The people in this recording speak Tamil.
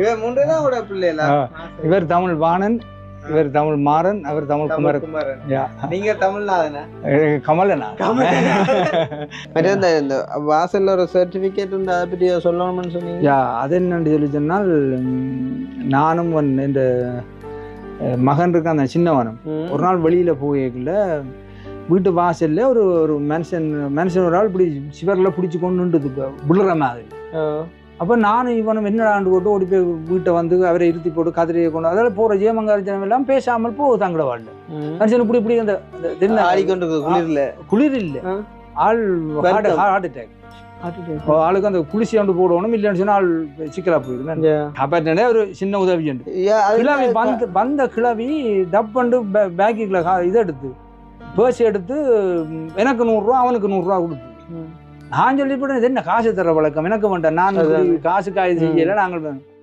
இவர் மூன்று தான் கூட பிள்ளைல ஆ. இவர் தமிழ் வாணன் இவர் தமிழ் மாறன் அவர் தமிழ் குமரன். நீங்க தமிழ்நாதனா கமலனா மற்ற இந்த இந்த வாசல்ல ஒரு சர்டிபிகேட் உண்டு அதை பற்றி சொல்லணும்னு சொன்னீங்க யா அது என்னன்னு சொல்லி சொன்னால் நானும் ஒன் இந்த மகன் இருக்க அந்த சின்னவனும். ஒரு நாள் வெளியில போகல வீட்டு வாசல்ல ஒரு ஒரு மனுஷன் மனுஷன் ஒரு ஆள் இப்படி சிவர்ல பிடிச்சி கொண்டு விழுற மாதிரி. அப்போ நானும் இவனும் என்னடாண்டு போட்டு ஓடி போய் வீட்டை வந்து அவரை இருத்தி போட்டு கதிரையை கொண்டு அதில் போகிற ஜெயமங்காரஜனம் எல்லாம் பேசாமல் போகுது தங்கட வாழ்ல. மனுஷன் இப்படி இப்படி அந்த குளிர்ல. குளிர் இல்லை. ஆள் ஹார்ட் அட்டாக் ஆளுக்கு அந்த குளிசி கொண்டு போடணும் இல்லைன்னு சொன்னா ஆள் சிக்கலா போயிடுது அப்பே ஒரு சின்ன உதவி கிழவி வந்த வந்த கிழவி டப் பண்ணு பேக்கில் இதை எடுத்து பேர்ஸ் எடுத்து எனக்கு நூறுரூவா அவனுக்கு நூறுரூவா கொடுத்து. நான் சொல்லிவிட்டேன் இது என்ன? காசு தர வழக்கம். எனக்கு வேண்டாம். நான் காசு காய் செய்யல. நாங்கள்